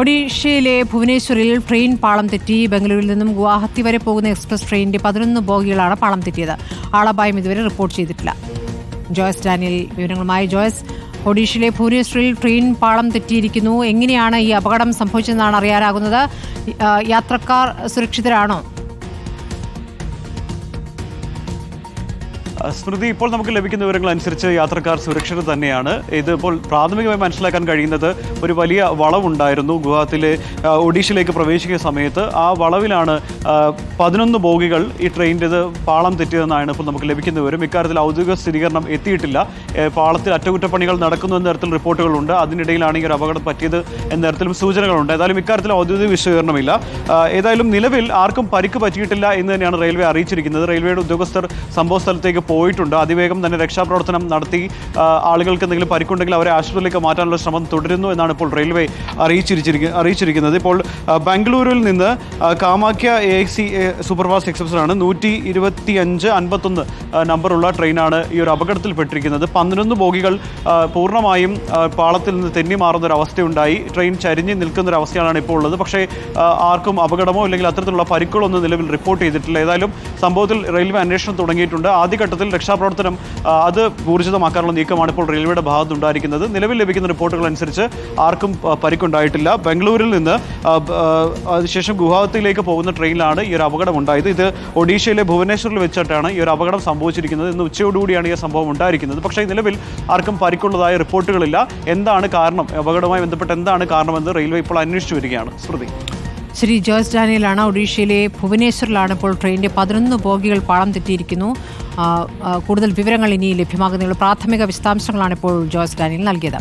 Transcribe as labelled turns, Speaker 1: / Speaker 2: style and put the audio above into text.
Speaker 1: ഒഡീഷയിലെ ഭുവനേശ്വറിൽ ട്രെയിൻ പാളം തെറ്റി. ബംഗളൂരിൽ നിന്നും ഗുവാഹത്തി വരെ പോകുന്ന എക്സ്പ്രസ് ട്രെയിനിന്റെ പതിനൊന്ന് ബോഗികളാണ് പാളം തെറ്റിയത്. ആളപായം ഇതുവരെ റിപ്പോർട്ട് ചെയ്തിട്ടില്ല. ജോയ്സ് ഡാനിയൽ വിവരങ്ങളുമായി. ജോയ്സ് ഒഡീഷയിലെ ഭുവനേശ്വറിൽ ട്രെയിൻ പാളം തെറ്റിയിരിക്കുന്നു. എങ്ങനെയാണ് ഈ അപകടം സംഭവിച്ചതെന്നാണ് അറിയാനാകുന്നത്. യാത്രക്കാർ സുരക്ഷിതരാണോ?
Speaker 2: സ്മൃതി ഇപ്പോൾ നമുക്ക് ലഭിക്കുന്ന വിവരങ്ങൾ അനുസരിച്ച് യാത്രക്കാർ സുരക്ഷിത തന്നെയാണ്. ഇതിപ്പോൾ പ്രാഥമികമായി മനസ്സിലാക്കാൻ കഴിയുന്നത് ഒരു വലിയ വളവുണ്ടായിരുന്നു. ഗുവാഹത്തിലെ ഒഡീഷയിലേക്ക് പ്രവേശിക്കുന്ന സമയത്ത് ആ വളവിലാണ് പതിനൊന്ന് ബോഗികൾ ഈ ട്രെയിനിന്റെത് പാളം തെറ്റിയതെന്നാണ് ഇപ്പോൾ നമുക്ക് ലഭിക്കുന്ന വിവരം. ഇക്കാര്യത്തിൽ ഔദ്യോഗിക സ്ഥിരീകരണം എത്തിയിട്ടില്ല. പാളത്തിൽ അറ്റകുറ്റപ്പണികൾ നടക്കുന്നു എന്ന തരത്തിൽ റിപ്പോർട്ടുകളുണ്ട്. അതിനിടയിലാണ് ഈ ഒരു അപകടം പറ്റിയത് എന്ന തരത്തിലും സൂചനകളുണ്ട്. ഏതായാലും ഇക്കാര്യത്തിൽ ഔദ്യോഗിക വിശദീകരണമില്ല. ഏതായാലും നിലവിൽ ആർക്കും പരിക്ക് പറ്റിയിട്ടില്ല എന്ന് തന്നെയാണ് റെയിൽവേ അറിയിച്ചിരിക്കുന്നത്. റെയിൽവേയുടെ ഉദ്യോഗസ്ഥർ സംഭവ സ്ഥലത്തേക്ക് പോയിട്ടുണ്ട്. അതിവേഗം തന്നെ രക്ഷാപ്രവർത്തനം നടത്തി ആളുകൾക്ക് എന്തെങ്കിലും പരിക്കുണ്ടെങ്കിൽ അവരെ ആശുപത്രിയിലേക്ക് മാറ്റാനുള്ള ശ്രമം തുടരുന്നു എന്നാണ് ഇപ്പോൾ റെയിൽവേ അറിയിച്ചിരിച്ചിരിക്കുന്നത് അറിയിച്ചിരിക്കുന്നത്. ഇപ്പോൾ ബാംഗ്ലൂരിൽ നിന്ന് കാമാക്യ എ സി സൂപ്പർഫാസ്റ്റ് എക്സ്പ്രസിനാണ് നൂറ്റി ഇരുപത്തി അഞ്ച് അൻപത്തൊന്ന് നമ്പറുള്ള ട്രെയിനാണ് ഈ ഒരു അപകടത്തിൽപ്പെട്ടിരിക്കുന്നത്. പന്ത്രണ്ട് ബോഗികൾ പൂർണമായും പാളത്തിൽ നിന്ന് തെന്നി മാറുന്ന ഒരു അവസ്ഥയുണ്ടായി ട്രെയിൻ ചരിഞ്ഞ് നിൽക്കുന്ന ഒരു അവസ്ഥയാണ് ഇപ്പോൾ ഉള്ളത്. പക്ഷേ ആർക്കും അപകടമോ അല്ലെങ്കിൽ അത്തരത്തിലുള്ള പരിക്കുകളൊന്നും നിലവിൽ റിപ്പോർട്ട് ചെയ്തിട്ടില്ല. ഏതായാലും സംഭവത്തിൽ റെയിൽവേ അന്വേഷണം തുടങ്ങിയിട്ടുണ്ട്. ആദ്യഘട്ടത്തിൽ രക്ഷാപ്രവർത്തനം അത് ഊർജിതമാക്കാനുള്ള നീക്കമാണ് ഇപ്പോൾ റെയിൽവേയുടെ ഭാഗത്തുണ്ടായിരിക്കുന്നത് നിലവിൽ ലഭിക്കുന്ന റിപ്പോർട്ടുകൾ അനുസരിച്ച് ആർക്കും പരിക്കുണ്ടായിട്ടില്ല. ബംഗളൂരിൽ നിന്ന് അതിനുശേഷം ഗുവാഹത്തിയിലേക്ക് പോകുന്ന ട്രെയിനിലാണ് ഈ ഒരു അപകടം ഉണ്ടായത് ഇത് ഒഡീഷയിലെ ഭുവനേശ്വറിൽ വെച്ചിട്ടാണ് ഈ ഒരു അപകടം സംഭവിച്ചിരിക്കുന്നത് ഇന്ന് ഉച്ചയോടുകൂടിയാണ് ഈ സംഭവം ഉണ്ടായിരിക്കുന്നത്. പക്ഷേ നിലവിൽ ആർക്കും പരിക്കുള്ളതായ റിപ്പോർട്ടുകളില്ല. എന്താണ് കാരണം? അപകടവുമായി ബന്ധപ്പെട്ട് എന്താണ് കാരണമെന്ന് റെയിൽവേ ഇപ്പോൾ അന്വേഷിച്ചു വരികയാണ്. സ്മൃതി.
Speaker 1: ശ്രീ ജോർജ് ഡാനിയലാണ് ഒഡീഷയിലെ ഭുവനേശ്വറിലാണ് ഇപ്പോൾ ട്രെയിനിന്റെ പതിനൊന്ന് ബോഗികൾ പാളം തെറ്റിയിരിക്കുന്നു. കൂടുതൽ വിവരങ്ങൾ ഇനി ലഭ്യമാകുന്നതിനുള്ള പ്രാഥമിക വിശദാംശങ്ങളാണ് ഇപ്പോൾ ജോർജ് ഡാനിയൽ നൽകിയത്.